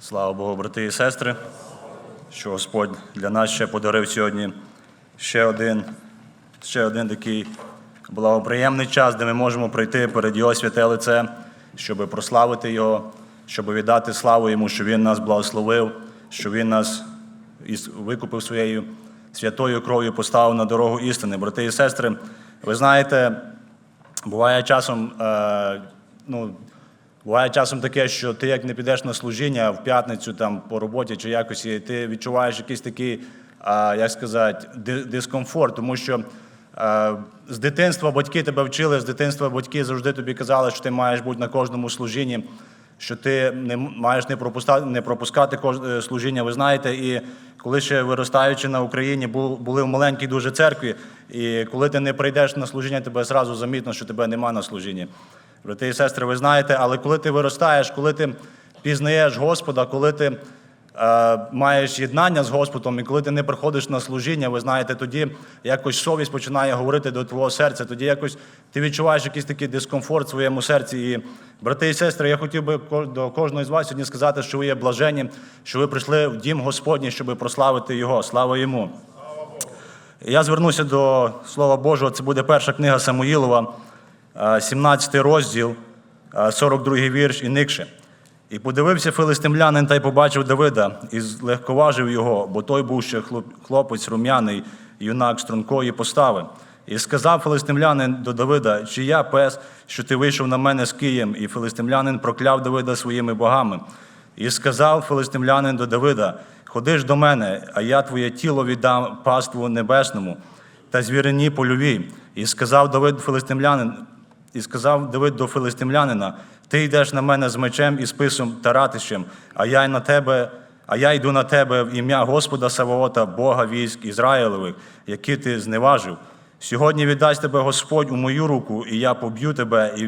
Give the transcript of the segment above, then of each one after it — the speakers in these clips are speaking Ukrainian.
Слава Богу, брати і сестри, що Господь для нас ще подарив сьогодні ще один, ще один такий благоприємний час, де ми можемо прийти перед Його святе лице, щоб прославити Його, щоб віддати славу Йому, що Він нас благословив, що Він нас викупив своєю святою кров'ю, поставив на дорогу істини. Брати і сестри, ви знаєте, буває часом, е, ну, Буває часом таке, що ти як не підеш на служіння в п'ятницю там по роботі чи якось, ти відчуваєш якийсь такий, як сказати, дискомфорт, тому що з дитинства батьки тебе вчили, з дитинства батьки завжди тобі казали, що ти маєш бути на кожному служінні, що ти не маєш не пропускати, не пропускати е, служіння. Ви знаєте, і коли ще виростаючи на Україні, були в маленькій дуже церкві, і коли ти не прийдеш на служіння, тебе зразу замітно, що тебе нема на служінні. Брати і сестри, ви знаєте, але коли ти виростаєш, коли ти пізнаєш Господа, коли ти е, маєш єднання з Господом, і коли ти не приходиш на служіння, ви знаєте, тоді якось совість починає говорити до твого серця, тоді якось ти відчуваєш якийсь такий дискомфорт в своєму серці. І, брати і сестри, я хотів би до кожного з вас сьогодні сказати, що ви є блажені, що ви прийшли в дім Господній, щоб прославити Його. Слава йому! Я звернуся до Слова Божого. Це буде перша книга Самуїлова, 17 розділ, е, 42 вірш і никше. І подивився филистимлянин та й побачив Давида, і злегковажив його, бо той був ще хлопець рум'яний, юнак стрункої постави. І сказав филистимлянин до Давида, чи я пес, що ти вийшов на мене з Києм? І филистимлянин прокляв Давида своїми богами. І сказав филистимлянин до Давида: Ходи ж до мене, а я твоє тіло віддам паству небесному та звірині польовій. І сказав Давид филистимлянин, і сказав Давид до филистимлянина: Ти йдеш на мене з мечем і списом та ратищем, а я на тебе. А я йду на тебе в ім'я Господа Саваота, Бога військ Ізраїлевих, які ти зневажив. Сьогодні віддасть тебе Господь у мою руку, і я поб'ю тебе і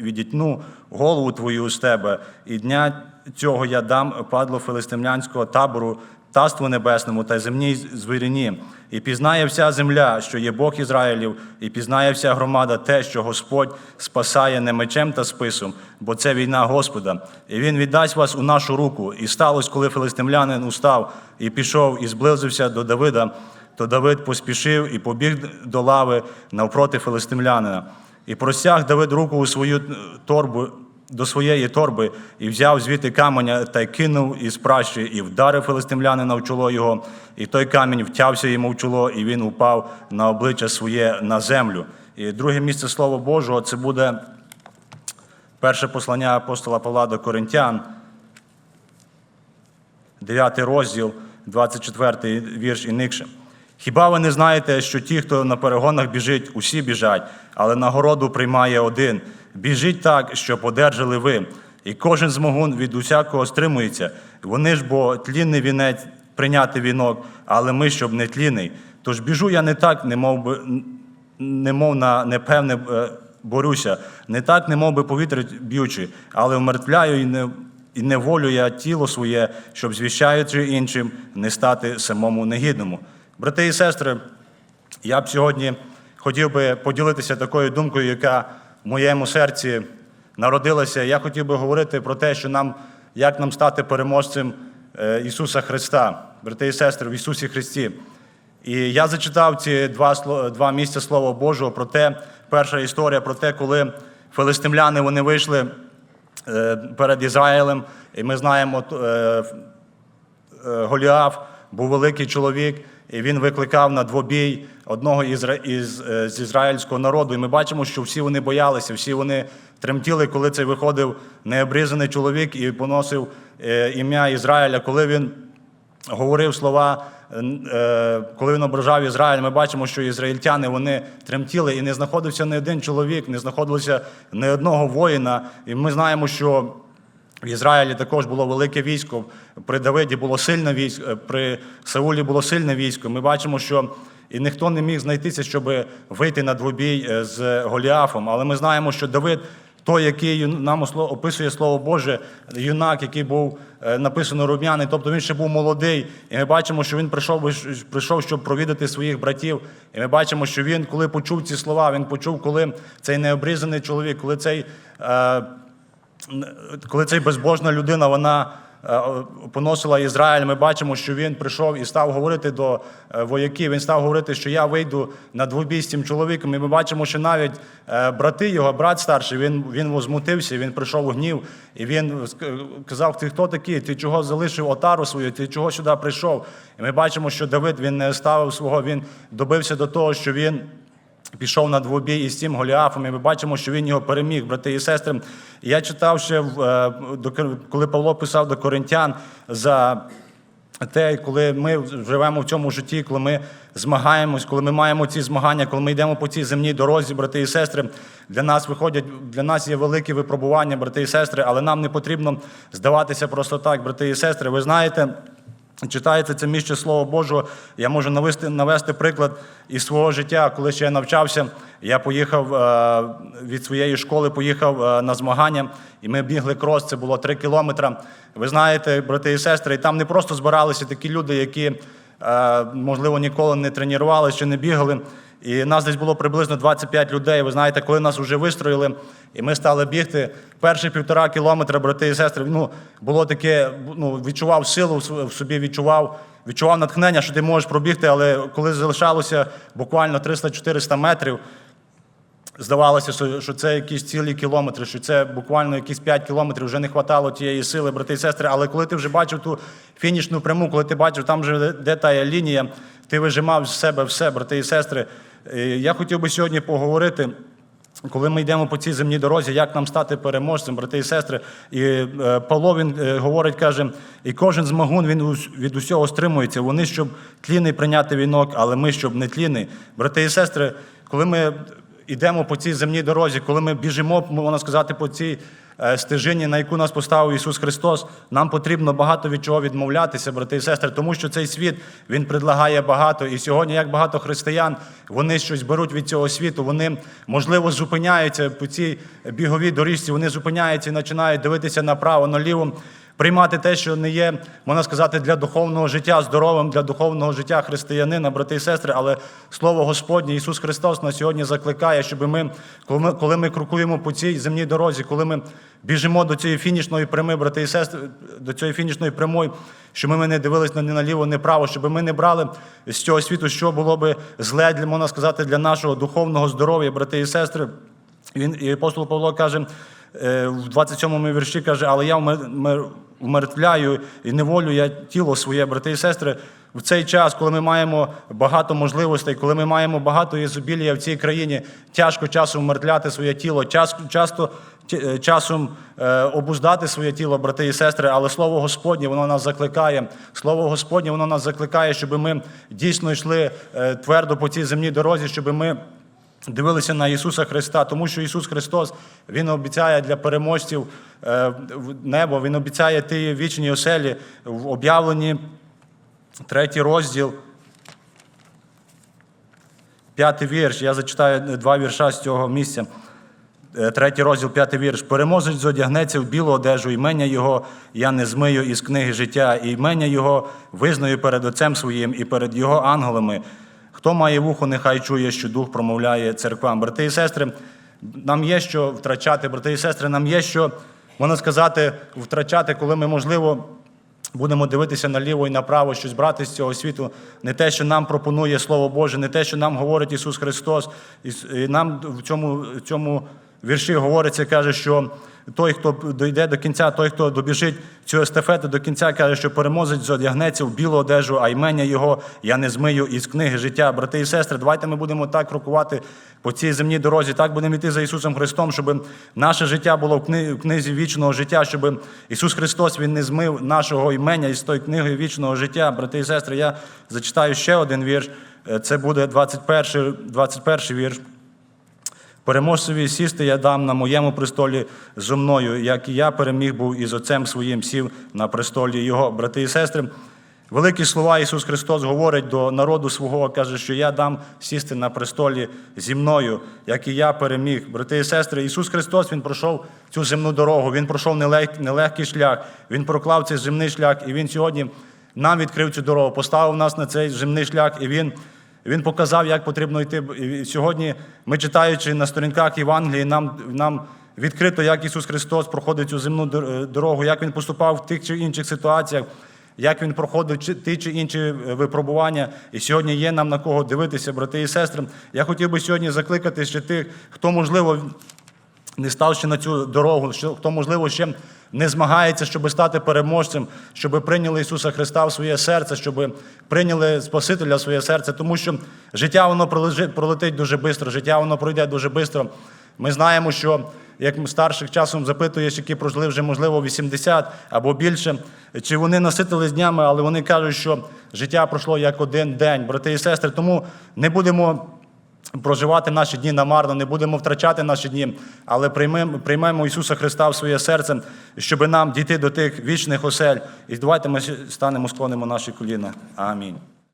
відітну голову твою з тебе. І дня цього я дам падло филистимлянського табору, таству небесному та земній звірині. І пізнає вся земля, що є Бог Ізраїлів, і пізнає вся громада те, що Господь спасає не мечем та списом, бо це війна Господа. І він віддасть вас у нашу руку. І сталося, коли филистимлянин устав і пішов, і зблизився до Давида то Давид поспішив і побіг до лави навпроти филистимлянина. І простяг Давид руку у свою торбу до своєї торби і взяв звідти каменя та й кинув із пращі, і вдарив филистимлянина в чоло його, і той камінь втявся йому в чоло, і він упав на обличчя своє на землю. І друге місце Слова Божого це буде перше послання апостола Павла до Коринтян, 9 розділ, 24 вірш і никше. Хіба ви не знаєте, що ті, хто на перегонах біжить, усі біжать, але нагороду приймає один. Біжіть так, щоб одержали ви. І кожен змогун від усякого стримується. Вони ж бо тлінний вінець прийняти вінок, але ми, щоб не тлінний. Тож біжу я не так, не мов би, немов на непевне е, борюся, не так, немов би повітря б'ючи, але вмертвляю і не, і неволю я тіло своє, щоб звіщаючи іншим, не стати самому негідному. Брати і сестри, я б сьогодні хотів би поділитися такою думкою, яка в моєму серці народилася. Я хотів би говорити про те, що нам, як нам стати переможцем е, Ісуса Христа, брати і сестри, в Ісусі Христі. І я зачитав ці два, два місця Слова Божого про те, перша історія про те, коли филистимляни вони вийшли е, перед Ізраїлем, і ми знаємо, е, Голіаф був великий чоловік, і він викликав на двобій одного із, із, е, з ізраїльського народу. І ми бачимо, що всі вони боялися, всі вони тремтіли, коли цей виходив необрізаний чоловік і поносив е, ім'я Ізраїля, коли він говорив слова, е, коли він ображав Ізраїль, ми бачимо, що ізраїльтяни вони тремтіли, і не знаходився не один чоловік, не знаходилося не одного воїна. І ми знаємо, що в Ізраїлі також було велике військо. При Давиді було сильне військо, е, при Саулі було сильне військо. Ми бачимо, що і ніхто не міг знайтися, щоб вийти на двобій е, з Голіафом. Але ми знаємо, що Давид, той, який нам описує Слово Боже, юнак, який був е, написано рум'яний, тобто він ще був молодий. І ми бачимо, що він прийшов, прийшов, щоб провідати своїх братів. І ми бачимо, що він, коли почув ці слова, він почув, коли цей необрізаний чоловік, коли цей. Коли цей безбожна людина вона е, поносила Ізраїль, ми бачимо, що він прийшов і став говорити до е, вояків. Він став говорити, що я вийду на двобій з цим чоловіком. І ми бачимо, що навіть е, брати його, брат старший, він, він возмутився, він прийшов у гнів, і він казав: Ти хто такий? Ти чого залишив отару свою? Ти чого сюди прийшов? І ми бачимо, що Давид він не ставив свого, він добився до того, що він. Пішов на двобій із цим Голіафом, і ми бачимо, що він його переміг, брати і сестри. Я читав ще, е, коли Павло писав до коринтян за те, коли ми живемо в цьому житті, коли ми змагаємось, коли ми маємо ці змагання, коли ми йдемо по цій земній дорозі, брати і сестри, для нас виходять, для нас є великі випробування, брати і сестри, але нам не потрібно здаватися просто так, брати і сестри. Ви знаєте. Читається це місце Слова Божого. Я можу навести, навести приклад із свого життя. Коли ще я навчався, я поїхав е, від своєї школи, поїхав е, на змагання, і ми бігли крос, це було три кілометри. Ви знаєте, брати і сестри, і там не просто збиралися такі люди, які, можливо, ніколи не тренувалися чи не бігали. І нас десь було приблизно 25 людей. Ви знаєте, коли нас вже вистроїли, і ми стали бігти перші півтора кілометра, брати і сестри. Ну, було таке, ну, відчував силу в в собі, відчував, відчував натхнення, що ти можеш пробігти, але коли залишалося буквально 300-400 метрів, здавалося, що, це якісь цілі кілометри, що це буквально якісь 5 кілометрів, вже не хватало тієї сили, брати і сестри. Але коли ти вже бачив ту фінішну пряму, коли ти бачив, там вже де та лінія, ти вижимав з себе все, брати і сестри. Е, Я хотів би сьогодні поговорити. Коли ми йдемо по цій земній дорозі, як нам стати переможцем, брати і сестри, і е, Павло він е, говорить, каже, і кожен змагун він від усього стримується. Вони щоб тлінний прийняти вінок, але ми щоб не тлінний. Брати і сестри, коли ми йдемо по цій земній дорозі, коли ми біжимо, можна сказати, по цій е, стежині, на яку нас поставив Ісус Христос, нам потрібно багато від чого відмовлятися, брати і сестри, тому що цей світ він предлагає багато. І сьогодні, як багато християн, вони щось беруть від цього світу, вони можливо зупиняються по цій біговій доріжці, вони зупиняються і починають дивитися направо, наліво. Приймати те, що не є, можна сказати, для духовного життя здоровим, для духовного життя християнина, брати і сестри, але Слово Господнє, Ісус Христос на сьогодні закликає, щоб ми, коли ми, коли ми крокуємо по цій земній дорозі, коли ми біжимо до цієї фінішної прями, брати і сестри, до цієї фінішної прямої, щоб ми не дивилися ні наліво, ні направо, щоб ми не брали з цього світу, що було би зле, для, можна сказати, для нашого духовного здоров'я, брати і сестри. Він і апостол Павло каже в 27-му вірші, каже, але я вмер- вмертвляю і неволю я тіло своє, брати і сестри. В цей час, коли ми маємо багато можливостей, коли ми маємо багато ізобілія в цій країні, тяжко часом вмертвляти своє тіло, час, часто е, часом е, обуздати своє тіло, брати і сестри, але слово Господнє воно нас закликає. Слово Господнє воно нас закликає, щоб ми дійсно йшли е, твердо по цій земній дорозі, щоб ми дивилися на Ісуса Христа, тому що Ісус Христос Він обіцяє для переможців е, небо, Він обіцяє ті вічні оселі в об'явленні третій розділ. П'ятий вірш. Я зачитаю два вірша з цього місця. Е, Третій розділ, п'ятий вірш. Переможець зодягнеться в білу одежу, імення його я не змию із книги життя, і імення його визнаю перед Отцем своїм і перед його ангелами. Хто має вухо, нехай чує, що дух промовляє церквам. Брати і сестри, нам є що втрачати, брати і сестри, нам є що, можна сказати, втрачати, коли ми, можливо, будемо дивитися наліво і направо, щось брати з цього світу, не те, що нам пропонує Слово Боже, не те, що нам говорить Ісус Христос. І нам в цьому, в цьому вірші говориться, каже, що той, хто дійде до кінця, той, хто добіжить цю естафету до кінця, каже, що переможець зодягнеться в білу одежу, а імення його я не змию із книги життя. Брати і сестри, давайте ми будемо так крокувати по цій земній дорозі, так будемо йти за Ісусом Христом, щоб наше життя було в книзі вічного життя, щоб Ісус Христос Він не змив нашого імення із тої книги вічного життя. Брати і сестри, я зачитаю ще один вірш. Е, Це буде 21, 21 вірш. Переможцеві сісти я дам на моєму престолі зо мною, як і я переміг був із Отцем своїм сів на престолі його. Брати і сестри, великі слова Ісус Христос говорить до народу свого, каже, що я дам сісти на престолі зі мною, як і я переміг. Брати і сестри, Ісус Христос Він пройшов цю земну дорогу, Він пройшов нелег- нелегкий шлях, Він проклав цей земний шлях, і Він сьогодні нам відкрив цю дорогу, поставив нас на цей земний шлях, і Він. Він показав, як потрібно йти. І сьогодні ми читаючи на сторінках Євангелії, нам, нам відкрито, як Ісус Христос проходить цю земну дор- дорогу, як Він поступав в тих чи інших ситуаціях, як Він проходив ті чи інші е, випробування. І сьогодні є нам на кого дивитися, брати і сестри. Я хотів би сьогодні закликати ще тих, хто, можливо, не став ще на цю дорогу, хто, можливо, ще не змагається, щоб стати переможцем, щоб прийняли Ісуса Христа в своє серце, щоб прийняли Спасителя в своє серце, тому що життя воно пролетить дуже швидко, життя воно пройде дуже швидко. Ми знаємо, що як старших часом запитуєш, які прожили вже, можливо, 80 або більше, чи вони наситились днями, але вони кажуть, що життя пройшло як один день, брати і сестри. Тому не будемо проживати наші дні намарно, не будемо втрачати наші дні, але приймемо, приймемо Ісуса Христа в своє серце, щоб нам дійти до тих вічних осель. І давайте ми станемо, склонимо наші коліна. Амінь.